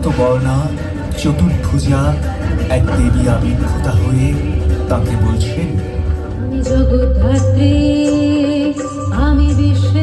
রক্তবর্ণা চতুর্ভুজা এক দেবী আবির্ভূতা হয়ে তাকে বলছেন জগদ্ধাত্রী আমি বিশ্ব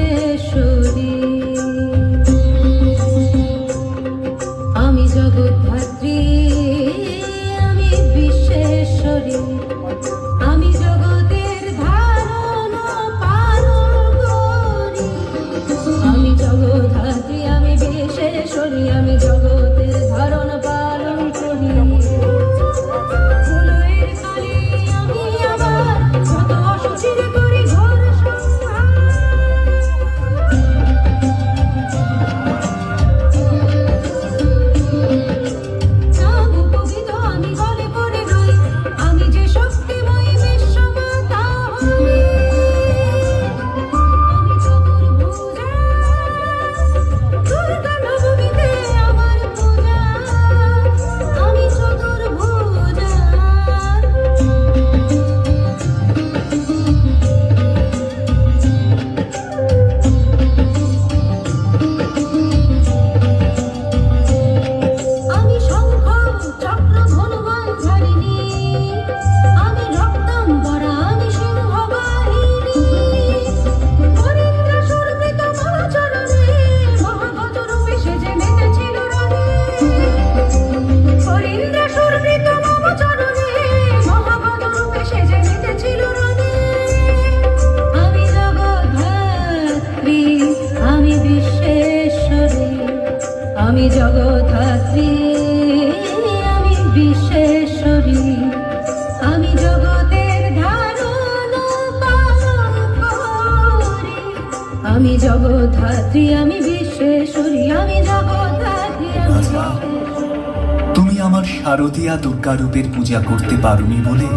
দিয়া দুর্গা রূপের পূজা করতে পারুনি বলে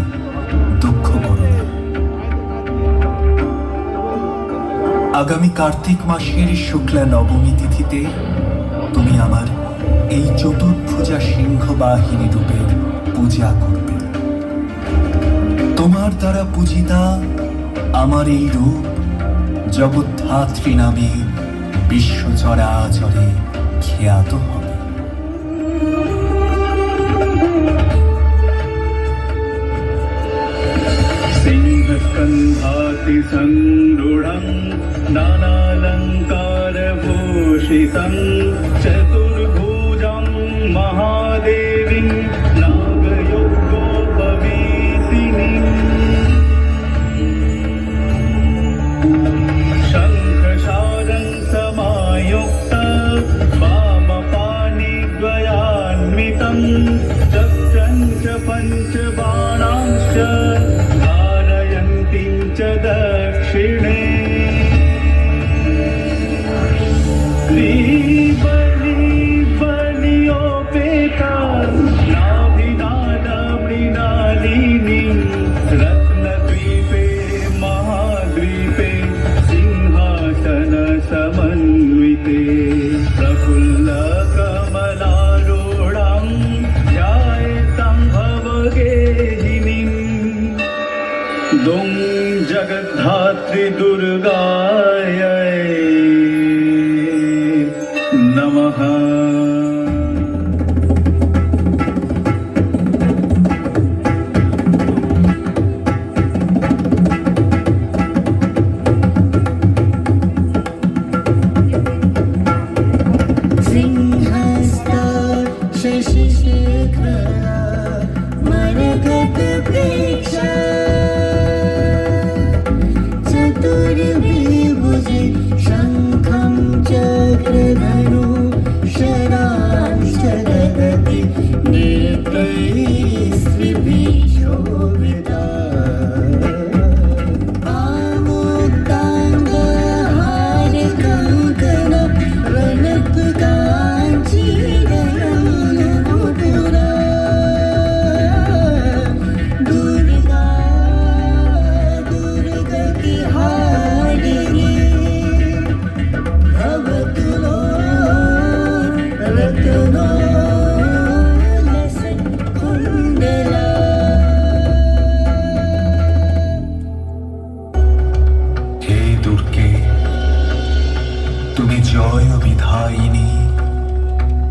দুঃখ করো না। আগামী কার্তিক মাসের শুক্লা নবমী তিথিতে তুমি আমার এই চতুর্ভুজা সিংহ বাহিনী রূপের পূজা করবে। তোমার দ্বারা পূজিতা আমার এই রূপ জগদ্ধাত্রী নামে বিশ্বচরাচরে তুমি জয় বিধায়িনী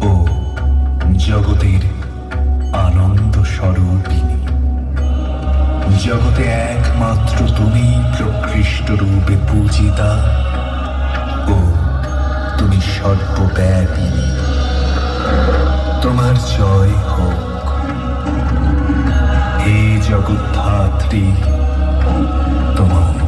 ও জগতের আনন্দ স্বরূপিনী জগতে একমাত্র তুমি প্রকৃষ্ট রূপে পূজিতা ও তুমি সর্বব্যাপিনী। তোমার জয় হোক। হে জগৎধাত্রী তোমার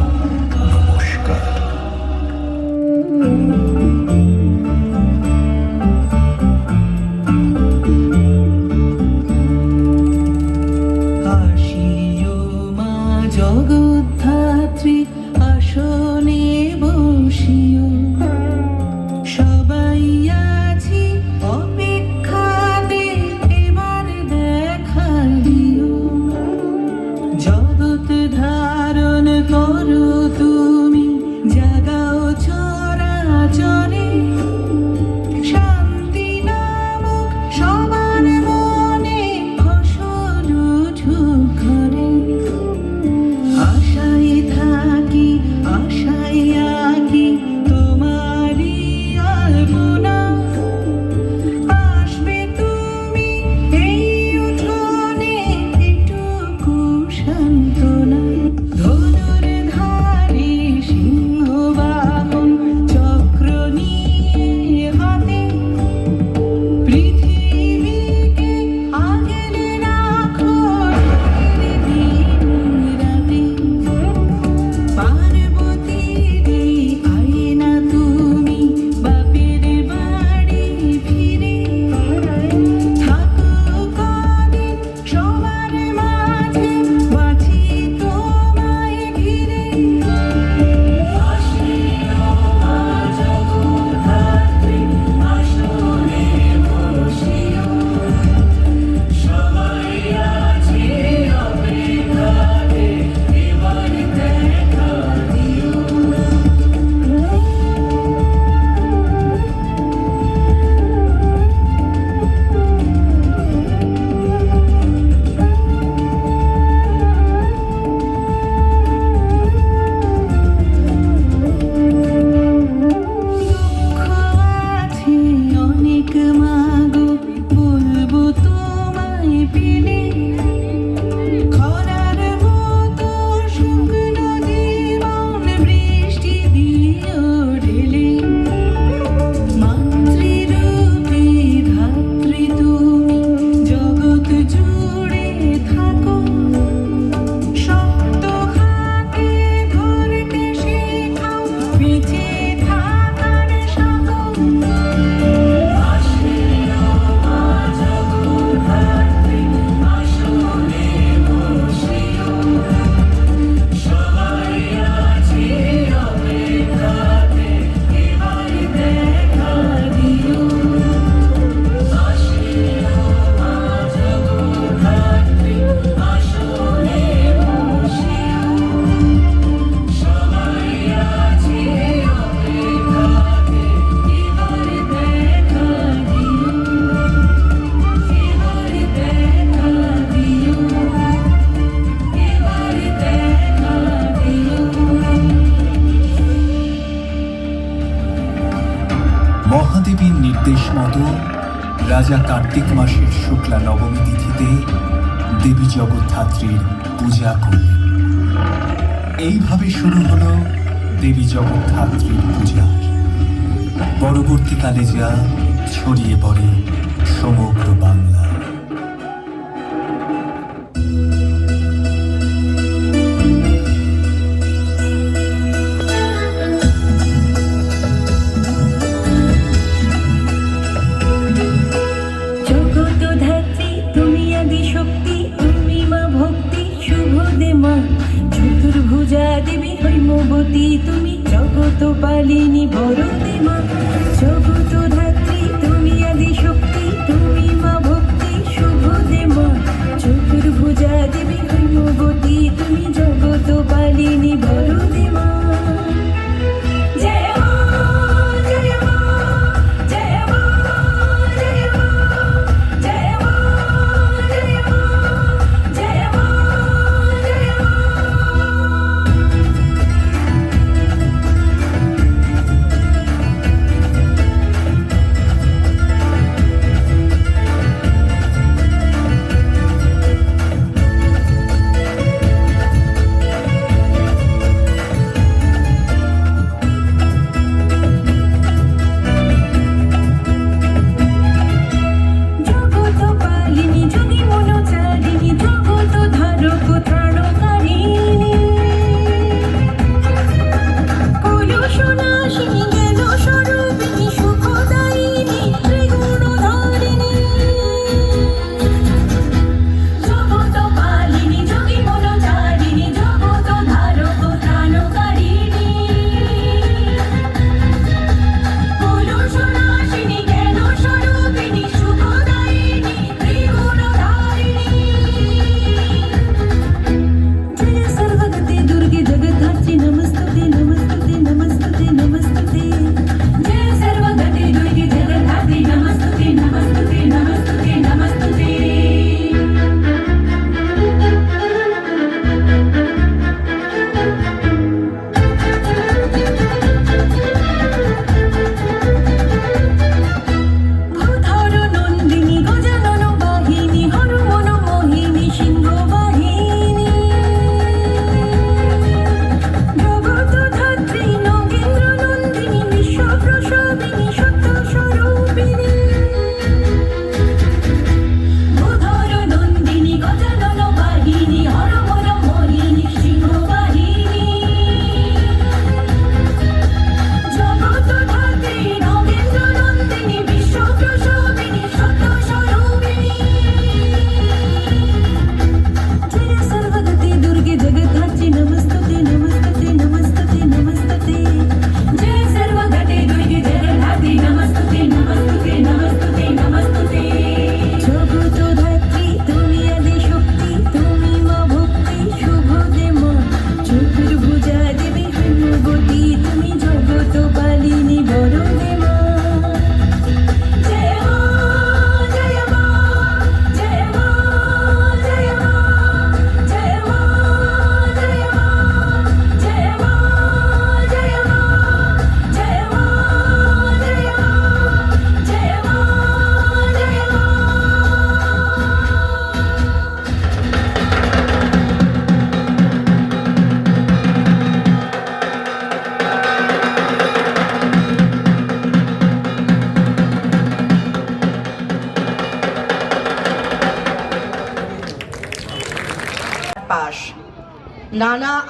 শুক্লা নবমী তিথিতে দেবী জগদ্ধাত্রীর পূজা করলেন। এইভাবে শুরু হল দেবী জগদ্ধাত্রীর পূজা। পরবর্তীকালে যা ছড়িয়ে পড়ে সমগ্র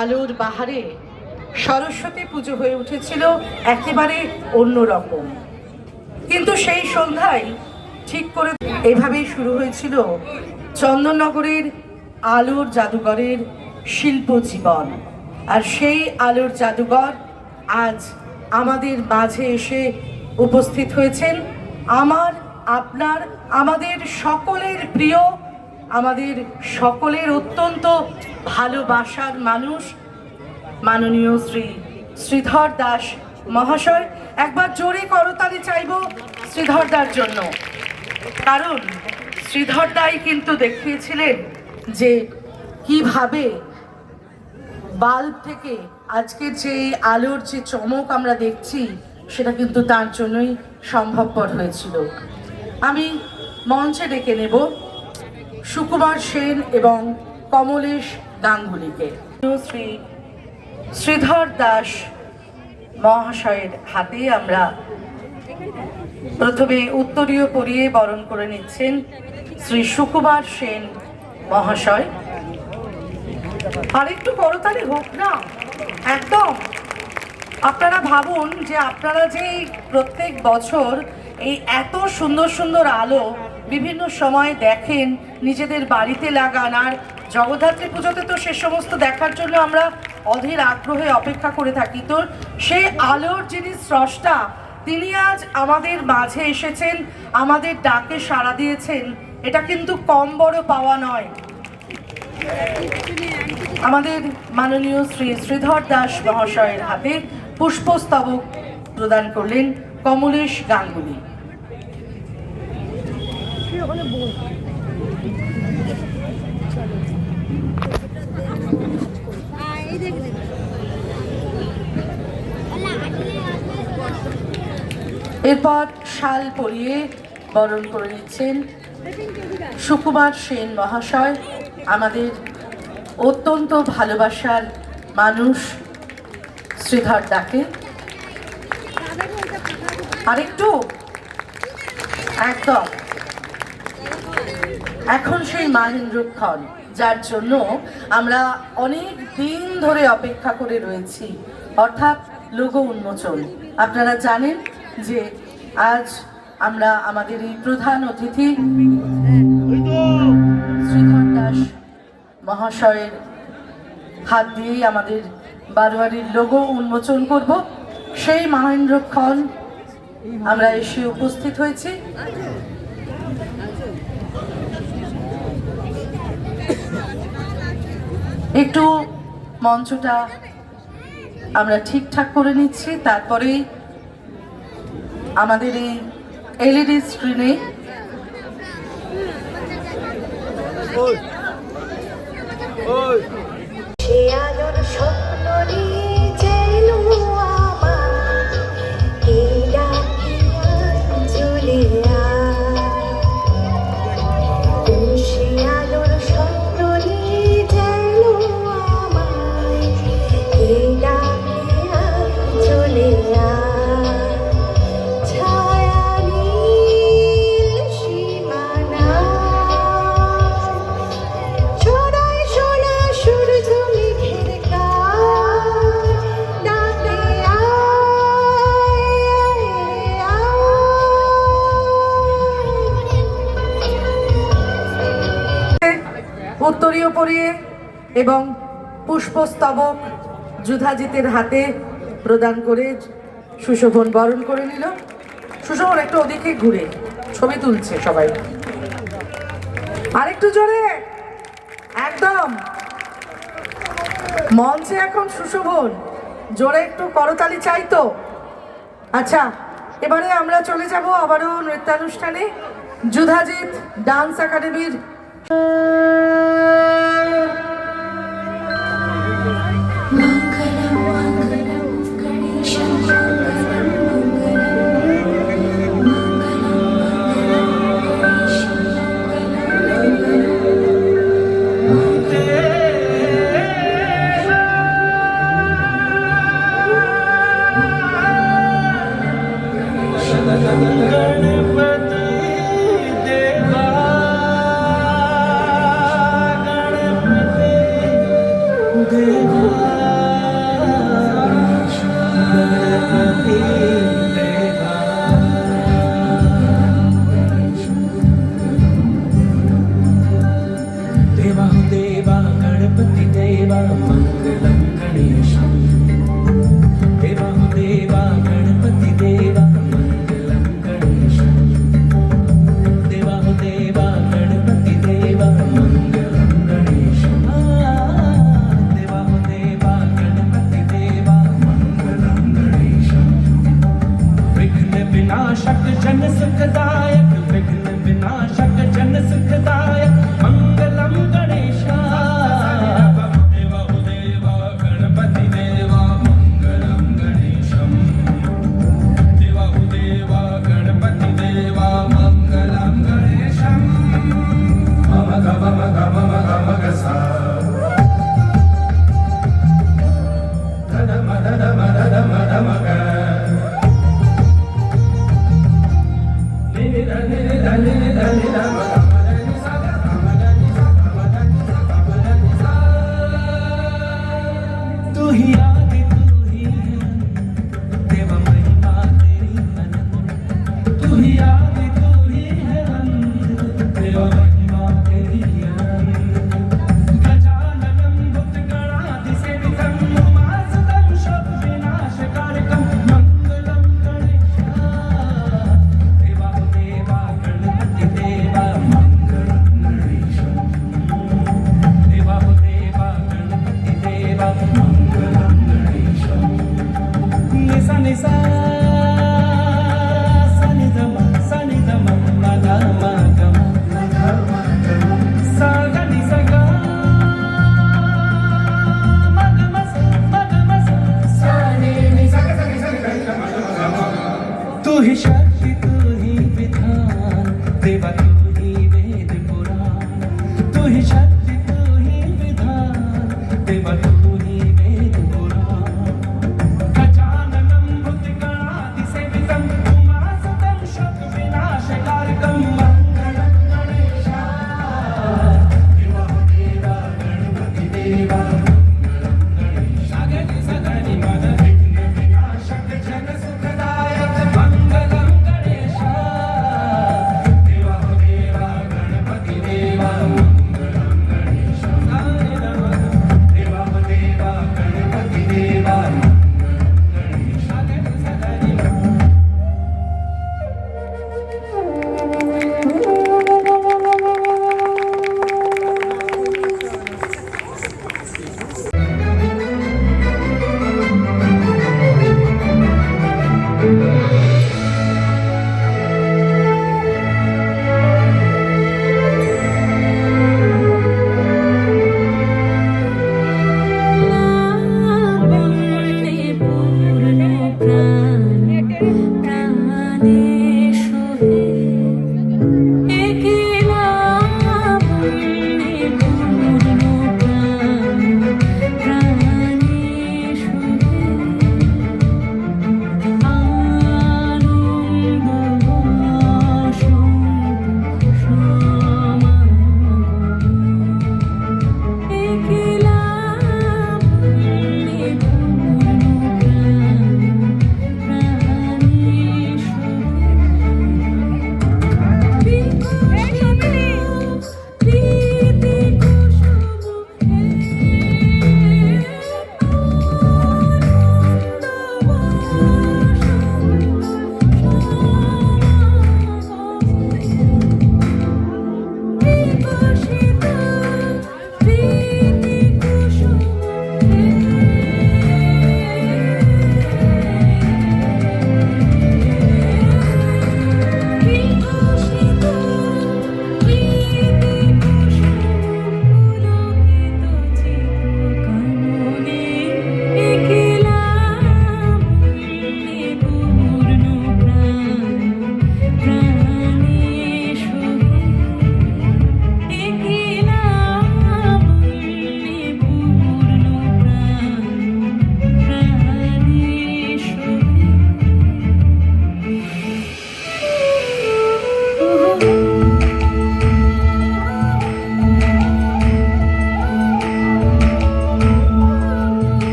আলোর বাহারে সরস্বতী পুজো হয়ে উঠেছিল একেবারে অন্যরকম কিন্তু সেই সন্ধ্যায় ঠিক করে এভাবেই শুরু হয়েছিল চন্দননগরের আলোর জাদুঘরের শিল্প জীবন আর সেই আলোর জাদুঘর আজ আমাদের মাঝে এসে উপস্থিত হয়েছেন আমার, আপনার, আমাদের সকলের প্রিয় আমাদের সকলের অত্যন্ত ভালোবাসার মানুষ মাননীয় শ্রী শ্রীধর দাস মহাশয়। একবার জোরে করতালি চাইব শ্রীধর দার জন্য। কারণ শ্রীধর দাই কিন্তু দেখিয়েছিলেন যে কীভাবে বাল্ব থেকে আজকের যে আলোর যে চমক আমরা দেখছি, সেটা কিন্তু তার জন্যই সম্ভবপর হয়েছিল। আমি মঞ্চে ডেকে নেব। সুকুমার সেন এবং কমলেশ গাঙ্গুলিকে। শ্রী শ্রীধর দাস মহাশয়ের হাতে আমরা প্রথমে উত্তরীয় পরিয়ে বরণ করে নিচ্ছেন শ্রী সুকুমার সেন মহাশয়। আর আরেকটু করতালি হোক না? একদম। আপনারা ভাবুন যে আপনারা যে প্রত্যেক বছর এই এত সুন্দর সুন্দর আলো বিভিন্ন সময় দেখেন নিজেদের বাড়িতে লাগান আর জগদ্ধাত্রী পুজোতে তো সে সমস্ত দেখার জন্য আমরা অধীর আগ্রহে অপেক্ষা করে থাকি। তো সেই আলোর যিনি স্রষ্টা, তিনি আজ আমাদের মাঝে এসেছেন, আমাদের ডাকে সাড়া দিয়েছেন। এটা কিন্তু কম বড় পাওয়া নয়। আমাদের মাননীয় শ্রী শ্রীধর দাস মহাশয়ের হাতে পুষ্পস্তবক প্রদান করলেন কমলেশ গাঙ্গুলি। এরপর শাল পরিয়ে বরণ করে নিচ্ছেন সুকুমার সেন মহাশয়, আমাদের অত্যন্ত ভালোবাসার মানুষ শ্রীধর ডাকে আরেকটু? একদম। এখন সেই মাহেন্দ্রক্ষণ যার জন্য আমরা অনেক দিন ধরে অপেক্ষা করে রয়েছি। অর্থাৎ লোগো উন্মোচন। আপনারা জানেন যে আজ আমরা আমাদের এই প্রধান অতিথি, শ্রীধর দাস মহাশয়ের হাত দিয়েই আমাদের বারোয়ারির লোগো উন্মোচন করব। সেই মহেন্দ্রক্ষণ আমরা এসে উপস্থিত হয়েছি। একটু মঞ্চটা আমরা ঠিকঠাক করে নিচ্ছি, তারপরেই আমাদের এই এলইডি স্ক্রিনে সে আলোর স্বপ্ন এবং পুষ্পস্তবক যুধাজিতের হাতে প্রদান করে সুশোভন বরণ করে নিল। সুশোভন একটু ওদিকে ঘুরে ছবি তুলছে সবাই। আরেকটু জোরে। একদম। মঞ্চে এখন সুশোভন। জোরে একটু করতালি চাই তো। আচ্ছা এবারে আমরা চলে যাব আবারও নৃত্যানুষ্ঠানে। যুধাজিৎ ডান্স একাডেমির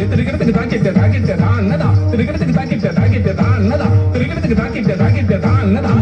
தானே திருக்கிறதுக்கு தாக்கிட்ட தாக்கிட்ட தான் என்னடா திருக்கிறதுக்கு தாக்கிட்ட தாக்கிட்ட தான் என்னடா திருக்கிறதுக்கு தாக்கிட்ட தாக்கிட்ட தான் என்னடா